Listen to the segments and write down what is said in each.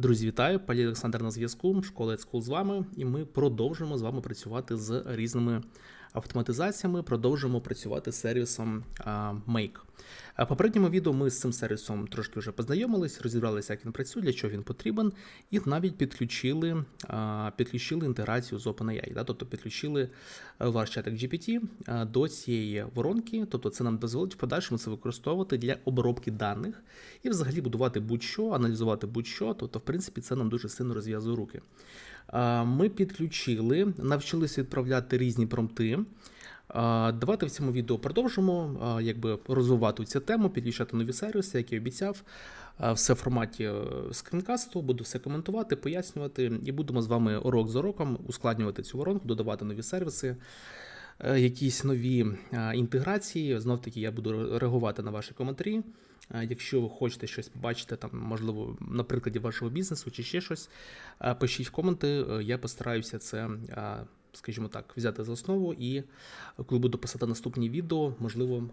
Друзі, вітаю! Палі Олександр на зв'язку. Школа School з вами, і ми продовжимо з вами працювати з різними автоматизаціями. Продовжимо працювати з сервісом Make. В попередньому відео ми з цим сервісом трошки вже познайомились, розібралися, як він працює, для чого він потрібен, і навіть підключили, підключили інтеграцію з OpenAI, да? тобто підключили е, ваш чатик GPT до цієї воронки. Тобто це нам дозволить в подальшому це використовувати для обробки даних і взагалі будувати будь-що, аналізувати будь-що. Тобто, в принципі, це нам дуже сильно розв'язує руки. Ми підключили, навчилися відправляти різні промпти. Давайте в цьому відео продовжимо якби розвивати цю тему, підключати нові сервіси, як і обіцяв. Все в форматі скринкасту, буду все коментувати, пояснювати, і будемо з вами урок за уроком ускладнювати цю воронку, додавати нові сервіси, е, якісь нові інтеграції. Знов таки я буду реагувати на ваші коментарі. Якщо ви хочете щось побачити, там, можливо, на прикладі вашого бізнесу чи ще щось, пишіть в коменти, е, я постараюся це. Скажімо так, взяти за основу, і коли буду писати наступні відео, можливо,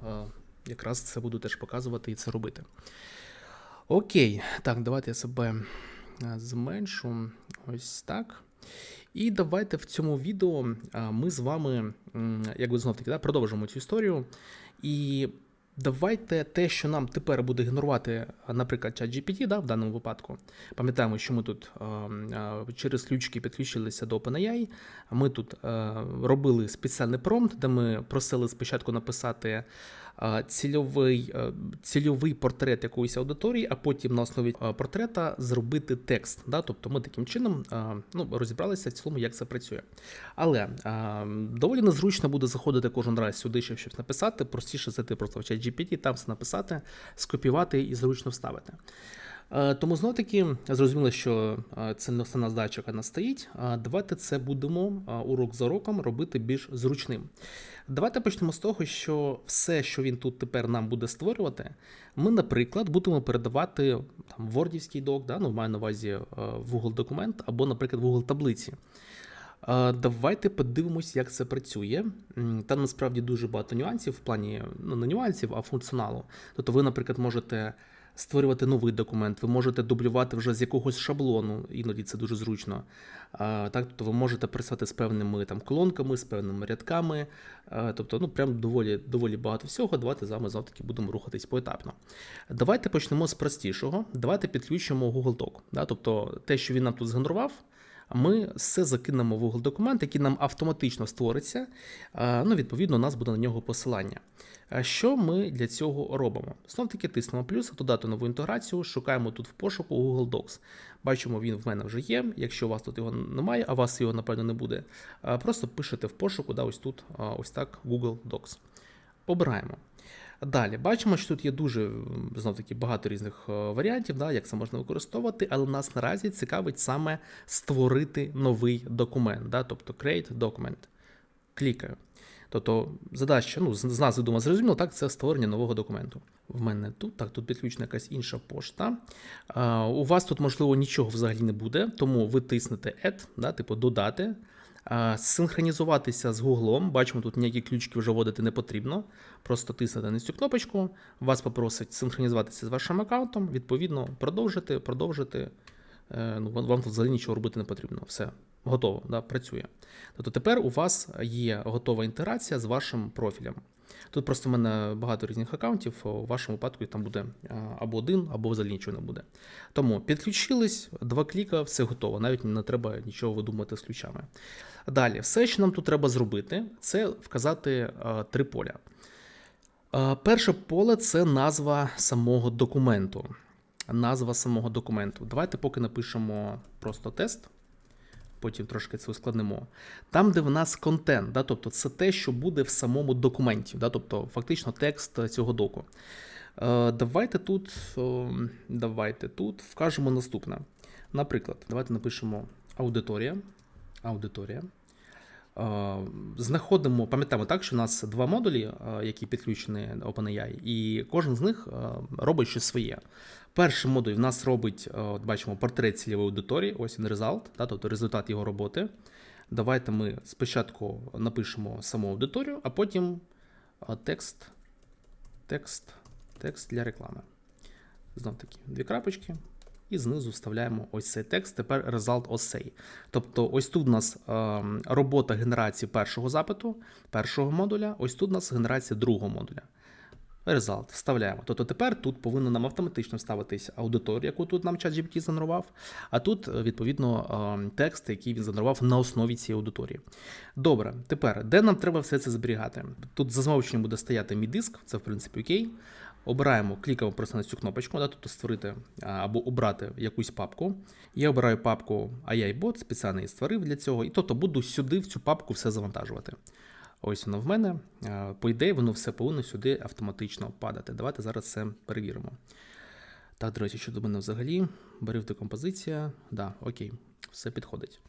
якраз це буду теж показувати і це робити. Окей, так, давайте я себе зменшу. Ось так. І давайте в цьому відео ми з вами, якби знов таки, да, продовжимо цю історію. І давайте те, що нам тепер буде генерувати, наприклад, чат GPT, да, в даному випадку. Пам'ятаємо, що ми тут через ключки підключилися до OpenAI. Ми тут робили спеціальний промпт, де ми просили спочатку написати цільовий, цільовий портрет якоїсь аудиторії, а потім на основі портрета зробити текст. Да? Тобто ми таким чином ну, розібралися в цілому, як це працює. Але доволі незручно буде заходити кожен раз сюди, щоб щось написати. Простіше зайти просто в чат GPT, там все написати, скопіювати і зручно вставити. Тому знов таки зрозуміло, що це не основна задача, яка нас стоїть. Давайте це будемо урок за уроком робити більш зручним. Давайте почнемо з того, що все, що він тут тепер нам буде створювати, ми, наприклад, будемо передавати там вордівський док, да, ну маю на увазі е, в Google документ або, наприклад, в Google таблиці. Е, Давайте подивимось, як це працює. Там насправді дуже багато нюансів в плані ну, не нюансів, а функціоналу. Тобто, ви, наприклад, можете створювати новий документ, ви можете дублювати вже з якогось шаблону, іноді це дуже зручно. Так, тобто ви можете працювати з певними там колонками, з певними рядками. Тобто, ну прям доволі доволі багато всього. Давайте з вами знов таки будемо рухатись поетапно. Давайте почнемо з простішого. Давайте підключимо Google Doc. Да? Тобто те, що він нам тут згенерував. Ми все закинемо в Google документ, який нам автоматично створиться. Ну, відповідно, у нас буде на нього посилання. Що ми для цього робимо? Знов таки тиснемо плюс, додати нову інтеграцію, шукаємо тут в пошуку Google Docs. Бачимо, він в мене вже є. Якщо у вас тут його немає, а у вас його, напевно, не буде, просто пишете в пошуку, да, ось тут, ось так, Google Docs. Обираємо. Далі бачимо, що тут є дуже знов таки багато різних е, варіантів, да, як це можна використовувати, але нас наразі цікавить саме створити новий документ, да, тобто create document. Клікаю. Тобто задача, ну, з назви думаю, зрозуміло, так, це створення нового документу. В мене тут, так, тут підключена якась інша пошта. А, у вас тут, можливо, нічого взагалі не буде, тому ви тиснете Add, да, типу додати. Синхронізуватися з Гуглом. Бачимо, тут ніякі ключки вже вводити не потрібно. Просто тиснете на цю кнопочку, вас попросить синхронізуватися з вашим аккаунтом, відповідно, продовжити, продовжити. Е, Ну, вам тут взагалі нічого робити не потрібно. Все, готово, да, працює. Тобто тепер у вас є готова інтеграція з вашим профілем. Тут просто в мене багато різних аккаунтів, у вашому випадку там буде або один, або взагалі нічого не буде. Тому підключились, два кліка, все готово. Навіть не треба нічого видумати з ключами. Далі, все, що нам тут треба зробити, це вказати три поля. Перше поле це назва самого документу. Назва самого документу. Давайте поки напишемо просто тест. Потім трошки це ускладнимо. Там, де в нас контент, да, тобто це те, що буде в самому документі, да, тобто фактично текст цього доку. Е, давайте тут давайте тут вкажемо наступне. Наприклад, давайте напишемо аудиторія. Аудиторія. Знаходимо, пам'ятаємо так, що у нас два модулі, які підключені до OpenAI, і кожен з них робить щось своє. Перший модуль в нас робить, от бачимо, портрет цільової аудиторії, ось він результат, да, тобто результат його роботи. Давайте ми спочатку напишемо саму аудиторію, а потім текст, текст, текст для реклами. Знов таки, дві крапочки, і знизу вставляємо ось цей текст. Тепер result ось цей. Тобто, ось тут у нас е, робота генерації першого запиту, першого модуля, ось тут у нас генерація другого модуля. Result вставляємо. Тобто тепер тут повинна нам автоматично вставитись аудиторія, яку тут нам ChatGPT занерував, а тут, е, відповідно, е, текст, який він занерував на основі цієї аудиторії. Добре, тепер, де нам треба все це зберігати? Тут за замовченням буде стояти мій диск, це в принципі окей. Обираємо, клікаємо просто на цю кнопочку, да, тобто створити або обрати якусь папку. Я обираю папку AI-bot, спеціально її створив для цього, і тобто буду сюди в цю папку все завантажувати. Ось воно в мене. По ідеї, воно все повинно сюди автоматично падати. Давайте зараз це перевіримо. Так, до речі, що до мене взагалі. Берів декомпозиція. Да, окей, все підходить.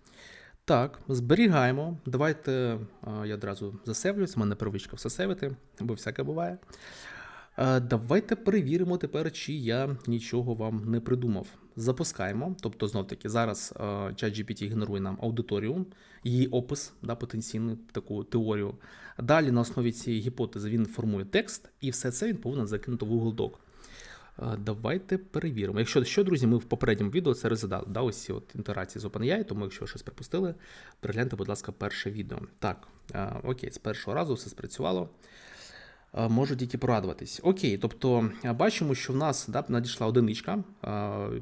Так, зберігаємо. Давайте я одразу засевлюсь. У мене привичка все севити, бо всяке буває. А, Давайте перевіримо тепер, чи я нічого вам не придумав. Запускаємо. Тобто, знов таки, зараз а, ChatGPT генерує нам аудиторію, її опис, да, потенційну таку теорію. Далі на основі цієї гіпотези він формує текст, і все це він повинен закинути в Google Doc. Давайте перевіримо. Якщо що, друзі, ми в попередньому відео це розглядали, да, ось ці от інтерації з OpenAI, тому якщо щось пропустили, перегляньте, будь ласка, перше відео. Так, окей, з першого разу все спрацювало. А, Можу тільки порадуватись. Окей, тобто бачимо, що в нас да, надійшла одиничка,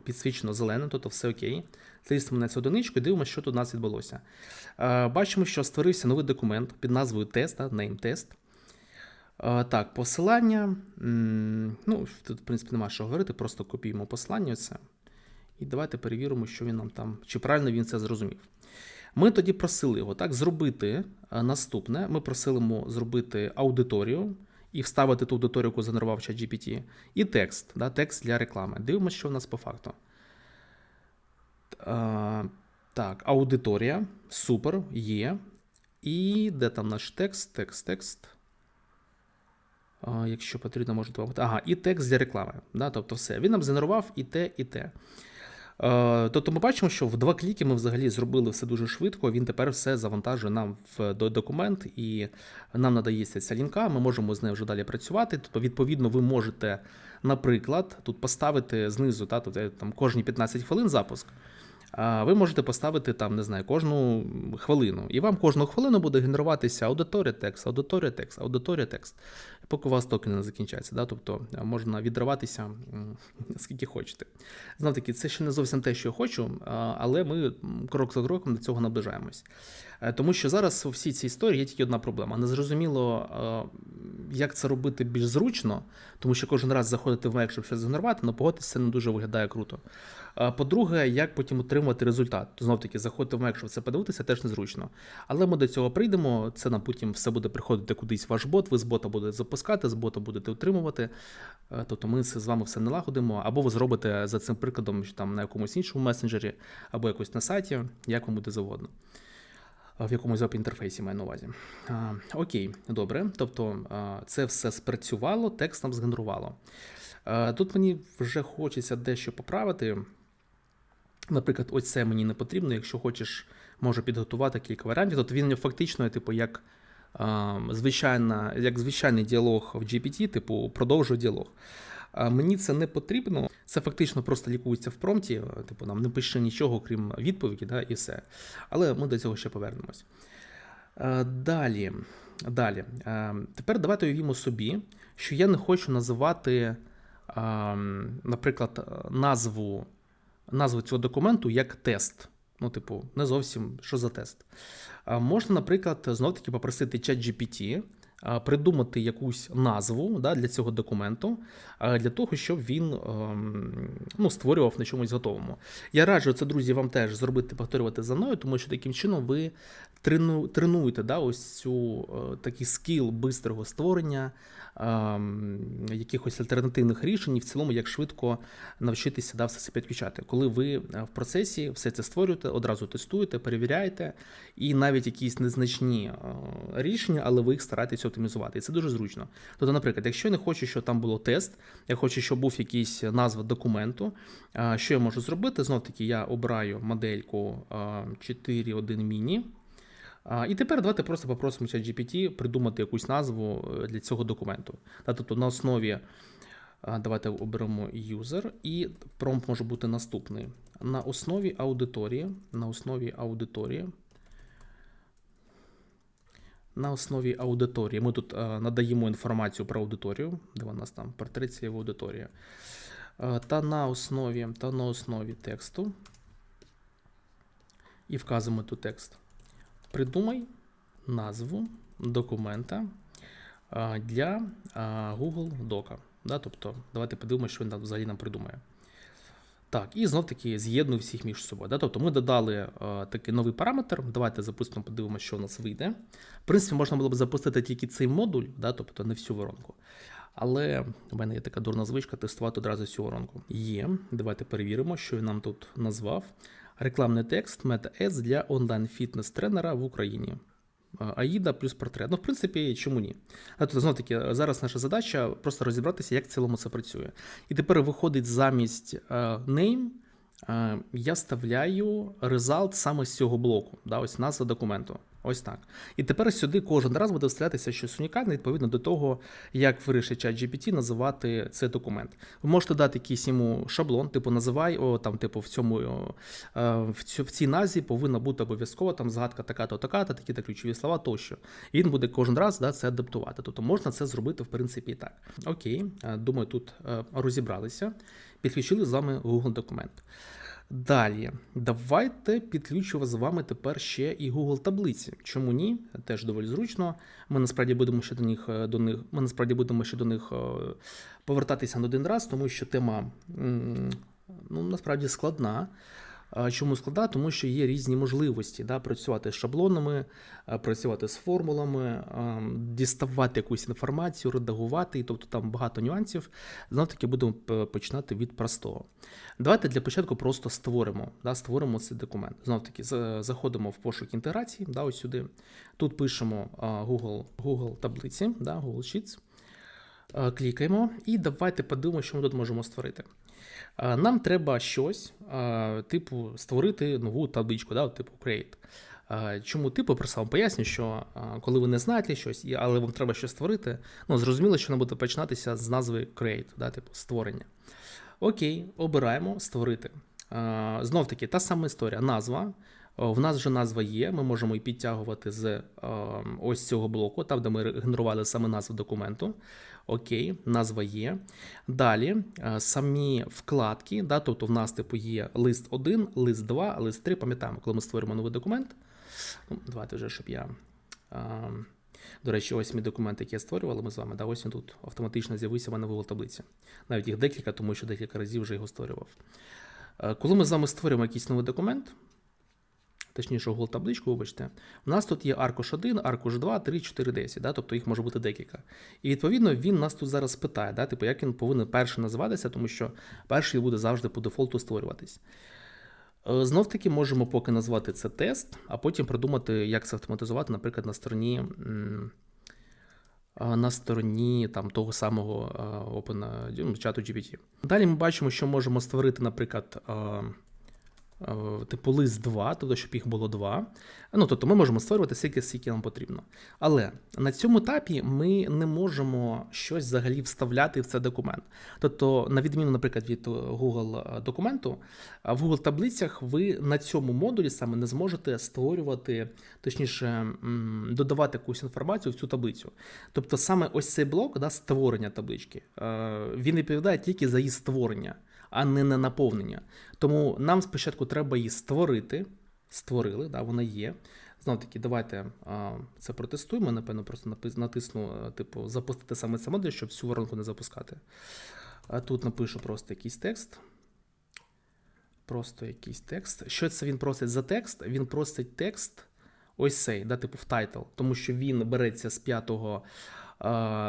підсвічено зеленим, тобто все окей. Тиснемо на цю одиничку і дивимося, що тут у нас відбулося. Бачимо, що створився новий документ під назвою тест, name test. Так, посилання. Ну, тут, в принципі, нема що говорити, просто копіюємо посилання. Оце. І давайте перевіримо, що він нам там, чи правильно він це зрозумів. Ми тоді просили його так зробити наступне. Ми просили зробити аудиторію і вставити ту аудиторію, яку занервав ChatGPT, і текст, да, текст для реклами. Дивимося, що в нас по факту. А, так, аудиторія. Супер, є. І де там наш текст? Текст, текст. А, Якщо потрібно, може допомогти. Ага, і текст для реклами. Да, тобто все. Він нам згенерував і те, і те. Е, Тобто ми бачимо, що в два кліки ми взагалі зробили все дуже швидко. Він тепер все завантажує нам в документ, і нам надається ця лінка. Ми можемо з нею вже далі працювати. Тобто, відповідно, ви можете, наприклад, тут поставити знизу, та, тут, е, там кожні 15 хвилин запуск. Ви можете поставити там, не знаю, кожну хвилину. І вам кожну хвилину буде генеруватися аудиторія текст, аудиторія текст, аудиторія текст, поки у вас токени не закінчаться. Да? Тобто е, можна відриватися скільки хочете. Знов таки, це ще не зовсім те, що я хочу, але ми крок за кроком до цього наближаємось. Е, Тому що зараз у всій цій історії є тільки одна проблема. Незрозуміло, е, як це робити більш зручно, тому що кожен раз заходити в Mac, щоб щось згенерувати, але погодьтесь, це не дуже виглядає круто. По-друге, як потім отримувати результат. Знов таки, заходити в щоб це подивитися, теж незручно. Але ми до цього прийдемо. Це нам потім все буде приходити кудись ваш бот. Ви з бота будете запускати, з бота будете утримувати. Е, Тобто ми з вами все налагодимо, або ви зробите за цим прикладом що там на якомусь іншому месенджері, або якось на сайті, як вам буде завгодно. В якомусь веб-інтерфейсі маю на увазі. А, окей, добре. Тобто а, це все спрацювало, текст нам згенерувало. А, тут мені вже хочеться дещо поправити. Наприклад, ось це мені не потрібно. Якщо хочеш, можу підготувати кілька варіантів. Тобто він фактично, типу, як, звичайна, як звичайний діалог в GPT, типу, продовжує діалог. Мені це не потрібно. Це фактично просто лікується в промпті. Типу, нам не пише нічого, крім відповіді, да, і все. Але ми до цього ще повернемось. Далі. Далі. Тепер давайте уявімо собі, що я не хочу називати, наприклад, назву, назву цього документу як тест. Ну, типу, не зовсім що за тест. Можна, наприклад, знов-таки попросити ChatGPT а, придумати якусь назву да, для цього документу, для того, щоб він ем, ну, створював на чомусь готовому. Я раджу це, друзі, вам теж зробити, повторювати за мною, тому що таким чином ви трену, тренуєте да, ось цю е, такий скіл бистрого створення, ем, якихось альтернативних рішень, і в цілому, як швидко навчитися да, все це підключати. Коли ви е, в процесі все це створюєте, одразу тестуєте, перевіряєте, і навіть якісь незначні е, рішення, але ви їх стараєтесь оптимізувати. І це дуже зручно. Тобто, наприклад, якщо я не хочу, щоб там було тест, я хочу, щоб був якийсь назва документу. е, Що я можу зробити? Знов таки, я обираю модельку е, 4.1 mini. І тепер давайте просто попросимо ChatGPT придумати якусь назву е, для цього документу. Тобто на основі Давайте оберемо user, і промпт може бути наступний. На основі аудиторії, на основі аудиторії. На основі аудиторії. Ми тут е, надаємо інформацію про аудиторію, де у нас там портрет в аудиторії. Е, та на основі, та на основі тексту. І вказуємо тут текст. Придумай назву документа а, для Google Дока. Да, тобто, давайте подивимося, що він взагалі нам придумає. Так, і знов таки з'єднує всіх між собою. Да? Тобто ми додали а, такий новий параметр. Давайте запустимо, подивимося, що у нас вийде. В принципі, можна було б запустити тільки цей модуль, да? тобто не всю воронку. Але в мене є така дурна звичка тестувати одразу всю воронку. Є. Давайте перевіримо, що він нам тут назвав. Рекламний текст Ads для онлайн-фітнес-тренера в Україні. Аїда плюс портрет. Ну, в принципі, чому ні? А тут знов таки зараз наша задача просто розібратися, як в цілому це працює. І тепер виходить замість е, name, я вставляю result саме з цього блоку. Да, ось назва документу. Ось так. І тепер сюди кожен раз буде вставлятися щось унікальне відповідно до того, як вирішить GPT називати цей документ. Ви можете дати якийсь йому шаблон, типу називай, о, там, типу, в цьому е, в, цю, в цій назві повинна бути обов'язково там згадка така-то, така-то, такі-то ключові слова тощо. І він буде кожен раз да, це адаптувати. Тобто можна це зробити, в принципі, і так. Окей, е, думаю, тут е, розібралися. Підключили з вами Google документ. Далі, давайте підключимо з вами тепер ще і Google таблиці. Чому ні? Теж доволі зручно. Ми насправді будемо ще до них е, до них. Ми насправді будемо ще до них е, повертатися на один раз, тому що тема ну, насправді складна. Чому складна? Тому що є різні можливості да, працювати з шаблонами, працювати з формулами, діставати якусь інформацію, редагувати, тобто там багато нюансів. Знов таки будемо починати від простого. Давайте для початку просто створимо да, створимо цей документ. Знов таки заходимо в пошук інтеграції, да, ось сюди. Тут пишемо Google Google таблиці, да, Google Sheets. Клікаємо і давайте подивимося, що ми тут можемо створити. Нам треба щось, типу, створити нову табличку, да, типу create. Чому типу просто вам поясню, що коли ви не знаєте щось, але вам треба щось створити, ну зрозуміло, що воно буде починатися з назви create, да, типу створення. Окей, обираємо створити. Знов таки, та сама історія, назва. В нас вже назва є, ми можемо її підтягувати з ось цього блоку, там, де ми генерували саме назву документу. Окей, назва є. Далі самі вкладки, да, тобто в нас типу є лист 1, лист 2, лист 3. Пам'ятаємо, коли ми створимо новий документ. Ну, Давайте вже, щоб я. До речі, ось мій документ, який я створював, ми з вами. Да, Ось він тут автоматично з'явився в мене в таблиці. Навіть їх декілька, тому що декілька разів вже його створював. Коли ми з вами створюємо якийсь новий документ, точніше, Google табличку, вибачте, у нас тут є аркуш 1, аркуш 2, 3, 4, 10, да? тобто їх може бути декілька. І відповідно він нас тут зараз питає, да? типу, як він повинен перший називатися, тому що перший буде завжди по дефолту створюватись. Е, Знов таки можемо поки назвати це тест, а потім придумати, як це автоматизувати, наприклад, на стороні на стороні там, того самого Open ну, чату GPT. Далі ми бачимо, що можемо створити, наприклад, Е, типу лист 2, тобто, щоб їх було 2. Ну, тобто ми можемо створювати стільки, скільки нам потрібно. Але на цьому етапі ми не можемо щось взагалі вставляти в цей документ. Тобто, на відміну, наприклад, від Google документу, в Google таблицях ви на цьому модулі саме не зможете створювати, точніше, додавати якусь інформацію в цю таблицю. Тобто, саме ось цей блок да, створення таблички, е, він відповідає тільки за її створення а не на наповнення. Тому нам спочатку треба її створити. Створили, да, вона є. Знов таки, давайте а, це протестуємо. Напевно, просто натисну, типу, запустити саме це модель, щоб всю воронку не запускати. А тут напишу просто якийсь текст. Просто якийсь текст. Що це він просить за текст? Він просить текст ось цей, да, типу в тайтл, тому що він береться з п'ятого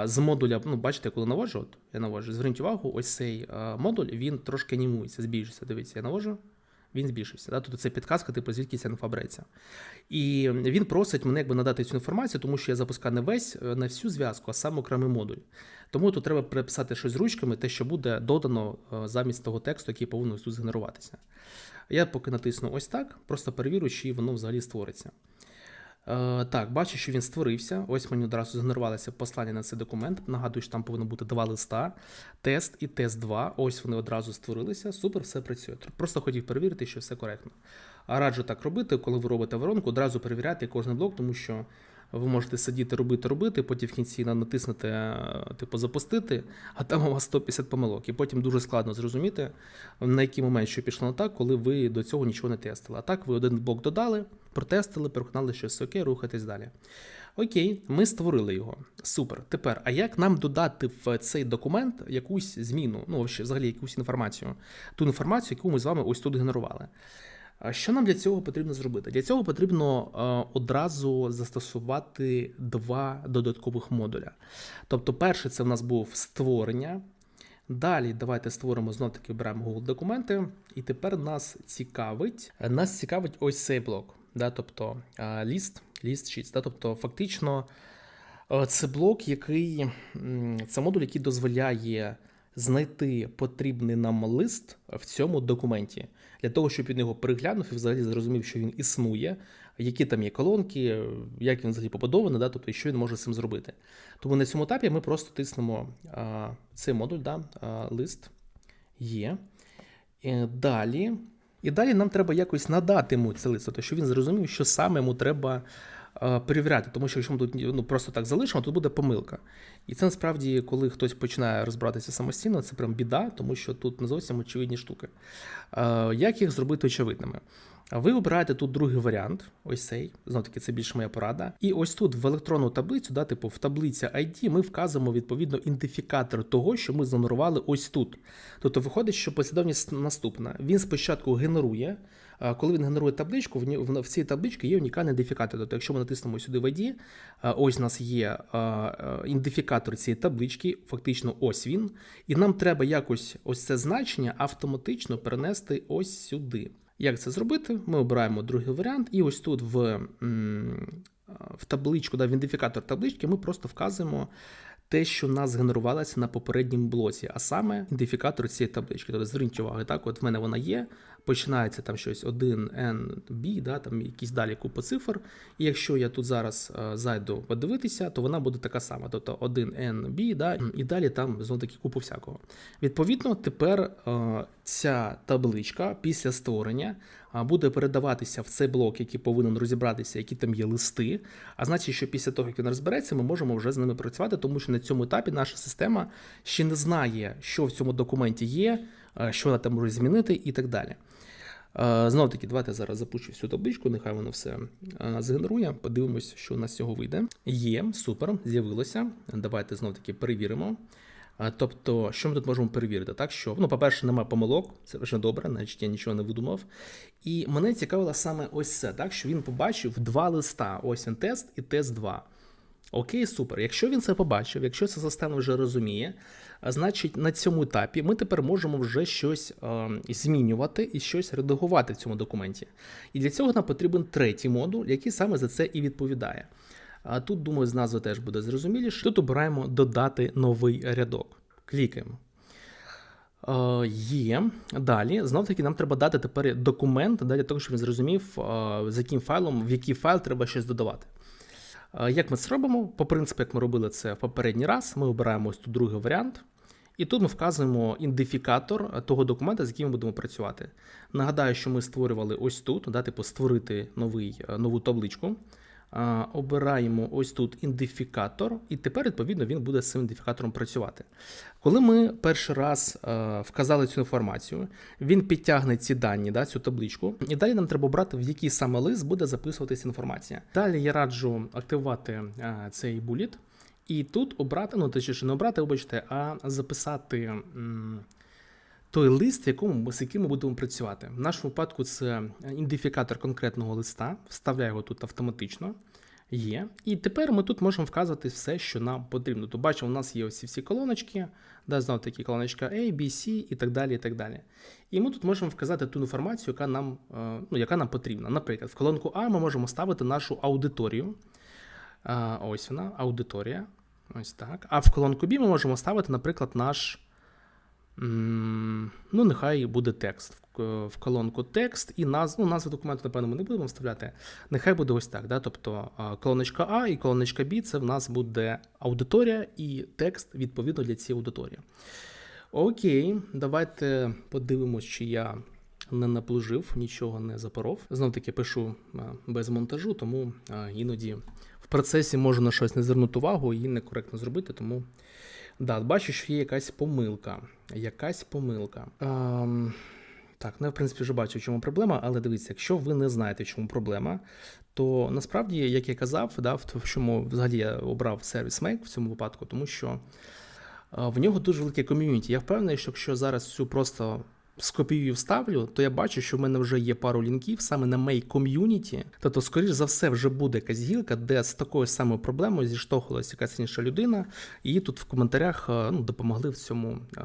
з модуля, ну, бачите, коли наводжу, от я наводжу, зверніть увагу, ось цей модуль він трошки анімується, збільшується. Дивіться, я наводжу, він збільшився. Да? Тобто це підказка, типу, звідки ця інфа береться. І він просить мене якби надати цю інформацію, тому що я запускаю не весь е, на всю зв'язку, а сам окремий модуль. Тому тут треба переписати щось з ручками, те, що буде додано е, замість того тексту, який повинен тут згенеруватися. Я поки натисну ось так, просто перевірю, чи воно взагалі створиться. Е, так, бачу, що він створився. Ось мені одразу згенерувалося послання на цей документ. Нагадую, що там повинно бути два листа: тест і тест 2. Ось вони одразу створилися. Супер, все працює. Просто хотів перевірити, що все коректно. А раджу так робити, коли ви робите воронку, одразу перевіряти кожен блок, тому що ви можете сидіти, робити, робити, потім в кінці на- натиснути, е, типу, запустити, а там у вас 150 помилок. І потім дуже складно зрозуміти, на який момент що пішло не так, коли ви до цього нічого не тестили. А так ви один блок додали, протестили, переконали, що все окей, рухайтесь далі. Окей, ми створили його. Супер. Тепер, а як нам додати в цей документ якусь зміну, ну взагалі якусь інформацію, ту інформацію, яку ми з вами ось тут генерували? Що нам для цього потрібно зробити? Для цього потрібно е, одразу застосувати два додаткових модуля. Тобто, перший це в нас був створення. Далі давайте створимо знов таки беремо Google документи, і тепер нас цікавить, нас цікавить ось цей блок. Да, тобто е, ліст, ліст sheets. Да, тобто, фактично, е, це блок, який це модуль, який дозволяє знайти потрібний нам лист в цьому документі для того, щоб він його переглянув і взагалі зрозумів, що він існує, які там є колонки, як він взагалі побудований, да, тобто і що він може з цим зробити. Тому на цьому етапі ми просто тиснемо а, цей модуль, да, а, лист є. Е, Далі. І далі нам треба якось надати йому цей лист, тобто, щоб він зрозумів, що саме йому треба перевіряти. Тому що якщо ми тут ну, просто так залишимо, то буде помилка. І це насправді, коли хтось починає розбиратися самостійно, це прям біда, тому що тут не зовсім очевидні штуки. Е, Як їх зробити очевидними? Ви обираєте тут другий варіант, ось цей, знов таки, це більше моя порада. І ось тут в електронну таблицю, да, типу в таблиці ID, ми вказуємо відповідно ідентифікатор того, що ми занурували ось тут. Тобто виходить, що послідовність наступна. Він спочатку генерує. А Коли він генерує табличку, в цій табличці є унікальний ідентифікатор. Тобто, якщо ми натиснемо сюди в ID, ось у нас є а, ідентифікатор цієї таблички, фактично ось він. І нам треба якось ось це значення автоматично перенести ось сюди. Як це зробити? Ми обираємо другий варіант, і ось тут в, в табличку, да, в ідентифікатор таблички, ми просто вказуємо те, що нас генерувалося на попередньому блоці, а саме ідентифікатор цієї таблички. Тобто зверніть увагу, так, от в мене вона є, починається там щось 1NB, да, там якісь далі купа цифр. І якщо я тут зараз е, зайду подивитися, то вона буде така сама, тобто 1NB, да, і далі там знову таки купу всякого. Відповідно, тепер е, ця табличка після створення буде передаватися в цей блок, який повинен розібратися, які там є листи. А значить, що після того, як він розбереться, ми можемо вже з ними працювати, тому що на цьому етапі наша система ще не знає, що в цьому документі є, е, що вона там може змінити і так далі. Знову таки, давайте зараз запущу всю табличку, нехай воно все е, згенерує. Подивимось, що у нас з цього вийде. Є, супер, з'явилося. Давайте знов таки перевіримо. Тобто, що ми тут можемо перевірити? Так, що, ну, по-перше, немає помилок, це вже добре, значить я нічого не видумав. І мене цікавило саме ось це, так, що він побачив два листа: ось він тест і тест 2. Окей, супер. Якщо він це побачив, якщо ця система вже розуміє, значить на цьому етапі ми тепер можемо вже щось е, змінювати і щось редагувати в цьому документі. І для цього нам потрібен третій модуль, який саме за це і відповідає. А тут, думаю, з назви теж буде зрозуміліше. Тут обираємо додати новий рядок. Клікаємо. Е, Є. Далі, знов таки, нам треба дати тепер документ для того, щоб він зрозумів, е, з яким файлом, в який файл треба щось додавати. Як ми це робимо? По принципу, як ми робили це в попередній раз, ми обираємо ось тут другий варіант. І тут ми вказуємо ідентифікатор того документа, з яким ми будемо працювати. Нагадаю, що ми створювали ось тут, да, типу створити новий, е, нову табличку. Обираємо ось тут ідентифікатор, і тепер, відповідно, він буде з цим ідентифікатором працювати. Коли ми перший раз е, вказали цю інформацію, він підтягне ці дані, да, цю табличку, і далі нам треба обрати, в який саме лист буде записуватися інформація. Далі я раджу активувати е, цей буліт, і тут обрати, ну точніше не обрати, вибачте, а записати. Той лист, в якому ми з яким ми будемо працювати. В нашому випадку це ідентифікатор конкретного листа, вставляю його тут автоматично. Є. І тепер ми тут можемо вказувати все, що нам потрібно. То бачимо, у нас є ось всі колоночки, да, знову таки колоночка A, B, C і так далі. І так далі. І ми тут можемо вказати ту інформацію, яка нам, е, ну, яка нам потрібна. Наприклад, в колонку А ми можемо ставити нашу аудиторію. Е, Ось вона, аудиторія. Ось так. А в колонку B ми можемо ставити, наприклад, наш Ну, нехай буде текст. В- колонку текст і назв, ну, назву документу, напевно, ми не будемо вставляти. Нехай буде ось так. Да? Тобто колоночка А і колоночка Б це в нас буде аудиторія і текст відповідно для цієї аудиторії. Окей, давайте подивимось, чи я не наплужив, нічого не запоров. Знов таки пишу без монтажу, тому іноді в процесі можу на щось не звернути увагу і некоректно зробити, тому. Да, бачу, що є якась помилка. Якась помилка. Ем, так, ну я в принципі вже бачу, в чому проблема, але дивіться, якщо ви не знаєте, в чому проблема, то насправді, як я казав, да, в чому взагалі я обрав сервіс Make в цьому випадку, тому що е, в нього дуже велике ком'юніті. Я впевнений, що якщо зараз цю просто скопію і вставлю, то я бачу, що в мене вже є пару лінків саме на Make Community. Тобто, скоріш за все, вже буде якась гілка, де з такою самою проблемою зіштовхувалася якась інша людина, і тут в коментарях е, ну, допомогли в цьому, е,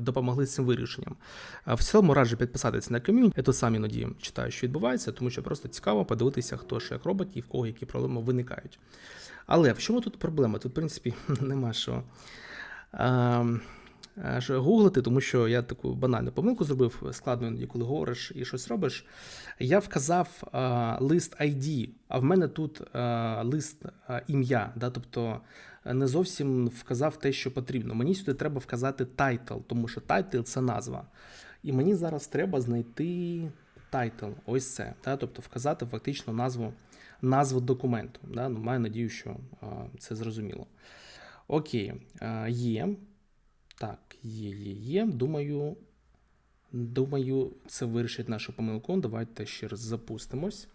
допомогли цим вирішенням. В цілому раджу підписатися на ком'юніті. Я тут сам іноді читаю, що відбувається, тому що просто цікаво подивитися, хто що як робить і в кого які проблеми виникають. Але в чому тут проблема? Тут, в принципі, нема що. Е, гуглити, тому що я таку банальну помилку зробив, складно коли говориш і щось робиш. Я вказав е, лист ID, а в мене тут е, лист ім'я, да, тобто не зовсім вказав те, що потрібно. Мені сюди треба вказати тайтл, тому що тайтл це назва. І мені зараз треба знайти тайтл, ось це. Да, тобто вказати фактично назву, назву документу. Да, ну, маю надію, що це зрозуміло. Окей, є. Так, є, є, є. Думаю, думаю, це вирішить нашу помилку. Давайте ще раз запустимось.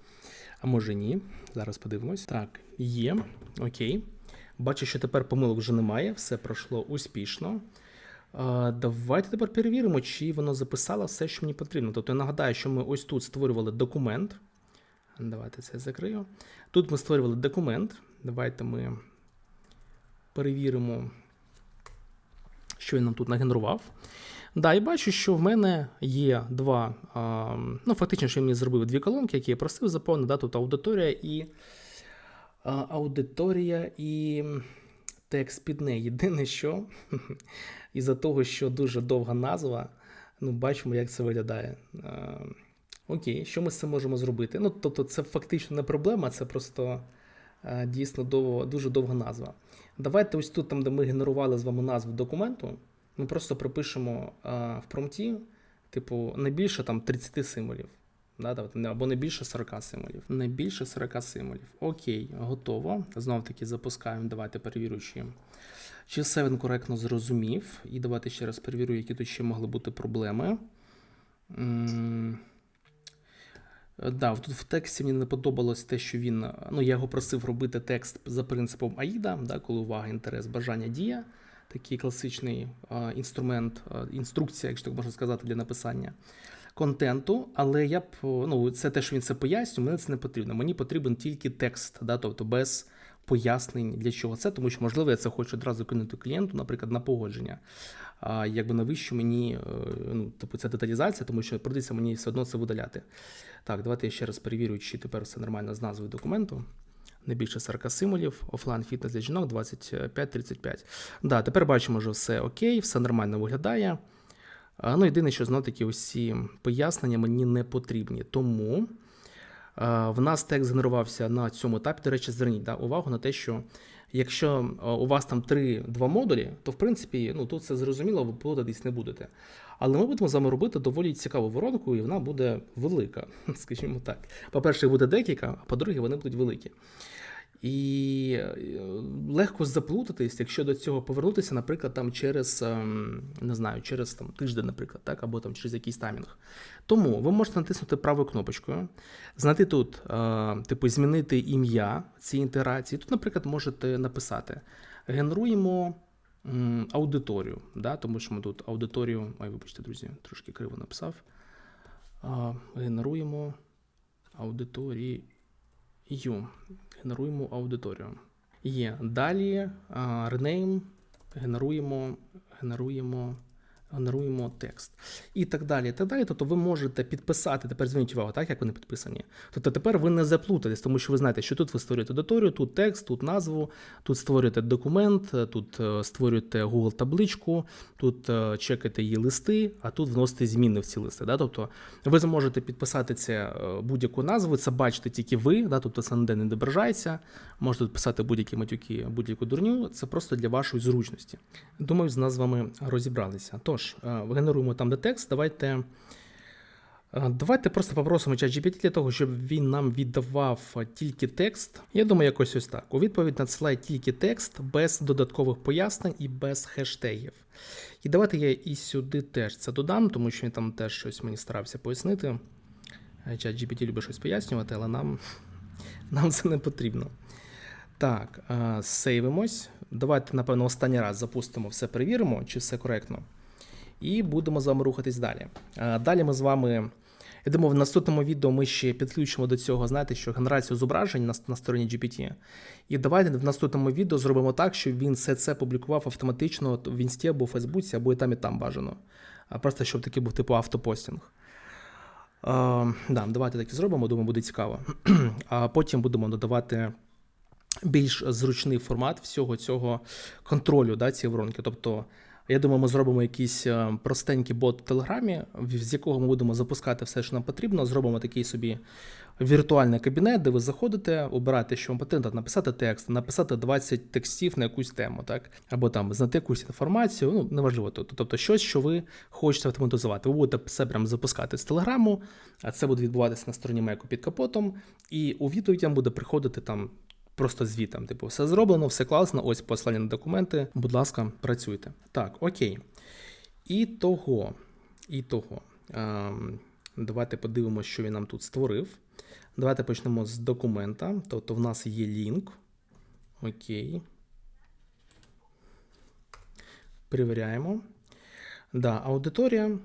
А може ні. Зараз подивимось. Так, є. Окей. Бачу, що тепер помилок вже немає, все пройшло успішно. Давайте тепер перевіримо, чи воно записало все, що мені потрібно. Тобто я нагадаю, що ми ось тут створювали документ. Давайте це закрию. Тут ми створювали документ. Давайте ми перевіримо, що він нам тут нагенерував. Да, і бачу, що в мене є два. А, ну, фактично, що я мені зробив дві колонки, які я просив заповнити. Да, тут аудиторія і а, аудиторія і текст під неї. Єдине, що із-за того, що дуже довга назва, ну, бачимо, як це виглядає. А, окей, що ми з цим можемо зробити? Ну, тобто, це фактично не проблема, це просто а, дійсно довго, дуже довга назва. Давайте ось тут, там, де ми генерували з вами назву документу, ми просто пропишемо а, в промпті, типу, не більше там 30 символів. Да, або не більше 40 символів. Не більше 40 символів. Окей, готово. Знов таки запускаємо. Давайте перевірю, чи, все він коректно зрозумів. І давайте ще раз перевірю, які тут ще могли бути проблеми. М, Е, Да, тут в тексті мені не подобалось те, що він. е, Ну, я його просив робити текст за принципом AIDA, да, коли увага, інтерес, бажання, дія. Такий класичний е, інструмент, е, інструкція, якщо так можна сказати, для написання контенту. Але я б ну, це те, що він це пояснює, мені це не потрібно. Мені потрібен тільки текст, да, тобто без пояснень для чого це, тому що, можливо, я це хочу одразу кинути клієнту, наприклад, на погодження. Якби навіщо мені е, ну, типу, ця деталізація, тому що прийдеться мені все одно це видаляти. Так, давайте я ще раз перевірю, чи тепер все нормально з назвою документу. Не більше 40 символів, офлайн фітнес для жінок 25-35. Да, тепер бачимо, що все окей, все нормально виглядає. Ну, єдине, що знов таки ці пояснення мені не потрібні. Тому в нас текст генерувався на цьому етапі. До речі, зверніть да, увагу на те, що якщо у вас там 3-2 модулі, то в принципі ну, тут це зрозуміло, ви плутатись не будете. Але ми будемо з вами робити доволі цікаву воронку, і вона буде велика, скажімо так. По-перше, буде декілька, а по-друге, вони будуть великі. І е, легко заплутатись, якщо до цього повернутися, наприклад, там через ем, не знаю, через там тиждень, наприклад, так, або там через якийсь таймінг. Тому ви можете натиснути правою кнопочкою, знайти тут, е, типу, змінити ім'я цієї інтеграції. Тут, наприклад, можете написати: генеруємо аудиторію, да, тому що ми тут аудиторію. Ой, вибачте, друзі, трошки криво написав. Генеруємо аудиторію. Генеруємо аудиторію. Є. Далі rename, генеруємо, генеруємо, генеруємо текст. І так далі. і так далі. Тобто ви можете підписати, тепер зверніть увагу, так, як вони підписані. Тобто тепер ви не заплутаєтесь, тому що ви знаєте, що тут ви створюєте аудиторію, тут текст, тут назву, тут створюєте документ, тут е, створюєте Google табличку, тут е, чекаєте її листи, а тут вносите зміни в ці листи. Да? Тобто ви зможете підписати це е, будь-яку назву, це бачите тільки ви, да? тобто це ніде не відображається. Можете писати будь-які матюки, будь-яку дурню. Це просто для вашої зручності. Думаю, з назвами розібралися. Тож, е, генеруємо там де текст. Давайте. е, Давайте просто попросимо ChatGPT для того, щоб він нам віддавав тільки текст. Я думаю, якось ось так. У відповідь надсилає тільки текст без додаткових пояснень і без хештегів. І давайте я і сюди теж це додам, тому що він там теж щось мені старався пояснити. Е, ChatGPT любить щось пояснювати, але нам, нам це не потрібно. Так, сейвимось. Давайте, напевно, останній раз запустимо все, перевіримо, чи все коректно. І будемо з вами рухатись далі. Е, Далі ми з вами. Думаю, в наступному відео ми ще підключимо до цього, знаєте, що генерацію зображень на, на стороні GPT. І давайте в наступному відео зробимо так, щоб він все це публікував автоматично в інсті або в Фейсбуці, або і там, і там бажано. Просто щоб такий був типу автопостінг. Е, да, давайте так і зробимо, думаю, буде цікаво. А потім будемо додавати більш зручний формат всього цього контролю да, цієї воронки. Тобто, я думаю, ми зробимо якийсь е, простенький бот в Телеграмі, з якого ми будемо запускати все, що нам потрібно. Зробимо такий собі віртуальний кабінет, де ви заходите, обираєте, що вам потрібно, написати текст, написати 20 текстів на якусь тему, так? Або там знайти якусь інформацію, ну неважливо. Тобто, тобто щось, що ви хочете автоматизувати. Ви будете все прям запускати з Телеграму, а це буде відбуватися на стороні Меку під капотом, і у відповідь буде приходити там просто звітом. Типу, все зроблено, все класно. Ось послання на документи. Будь ласка, працюйте. Так, окей. І того, і того. Ем, давайте подивимося, що він нам тут створив. Давайте почнемо з документа. Тобто, в нас є лінк. Окей. Перевіряємо. Да, аудиторія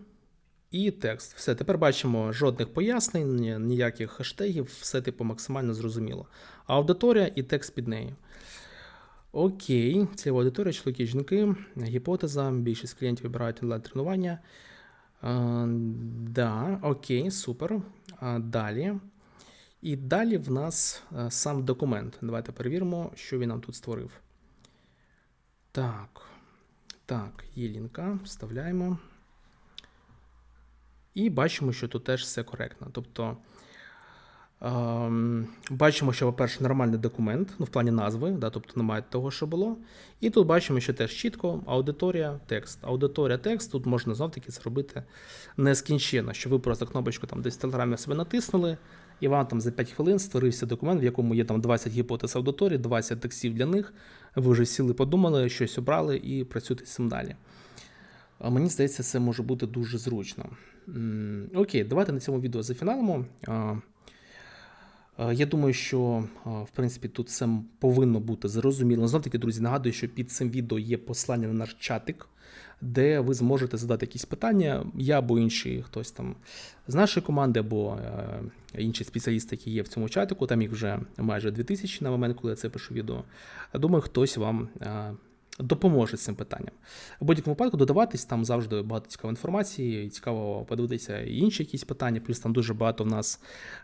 і текст. Все, тепер бачимо жодних пояснень, ніяких хештегів, все типу максимально зрозуміло. Аудиторія і текст під нею. Окей, це аудиторія, чоловіки жінки, гіпотеза, більшість клієнтів вибирають онлайн тренування. А, да, окей, супер. А, далі. І далі в нас а, сам документ. Давайте перевіримо, що він нам тут створив. Так. Так, є лінка, вставляємо. І бачимо, що тут теж все коректно. Тобто ем, бачимо, що, по-перше, нормальний документ, ну, в плані назви, да, тобто немає того, що було. І тут бачимо, що теж чітко аудиторія, текст. Аудиторія, текст, тут можна знов-таки зробити нескінченно, що ви просто кнопочку там десь в телеграмі себе натиснули, і вам там за 5 хвилин створився документ, в якому є там 20 гіпотез аудиторії, 20 текстів для них. Ви вже сіли, подумали, щось обрали і працюєте з цим далі. Мені здається, це може бути дуже зручно. Окей, давайте на цьому відео зафіналимо. Я думаю, що в принципі тут все повинно бути зрозуміло. Знов таки, друзі, нагадую, що під цим відео є посилання на наш чатик, де ви зможете задати якісь питання. Я або інший хтось там з нашої команди, або е, інші спеціалісти, які є в цьому чатику. Там їх вже майже 2000 на момент, коли я це пишу відео. Думаю, хтось вам. Допоможе цим питанням. В будь-якому випадку додаватись, там завжди багато цікавої інформації, цікаво подивитися інші якісь питання. Плюс там дуже багато в нас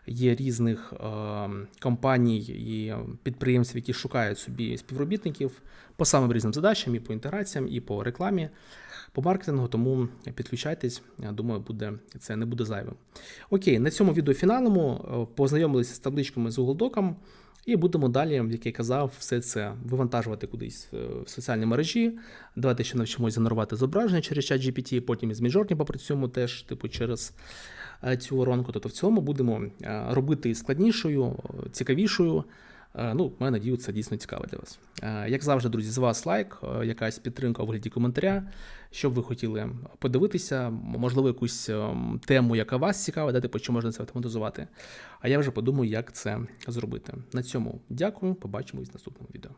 є різних е, компаній і підприємців, які шукають собі співробітників по самим різним задачам, і по інтеграціям, і по рекламі, по маркетингу. Тому підключайтесь. Я думаю, буде це не буде зайвим. Окей, на цьому відео фіналимо. Е, Познайомилися з табличками з Google Docs. І будемо далі, як я казав, все це вивантажувати кудись е, в соціальні мережі. Давайте ще навчимося генерувати зображення через чат GPT, потім із Midjourney попрацюємо теж, типу, через е, цю воронку. Тобто в цьому будемо е, робити складнішою, цікавішою. Е, Ну, маю надію, це дійсно цікаво для вас. Е, Як завжди, друзі, з вас лайк, е, якась підтримка у вигляді коментаря, що б ви хотіли подивитися, можливо, якусь ем, тему, яка вас цікава, дати, по чому можна це автоматизувати. А я вже подумаю, як це зробити. На цьому дякую. Побачимось в наступному відео.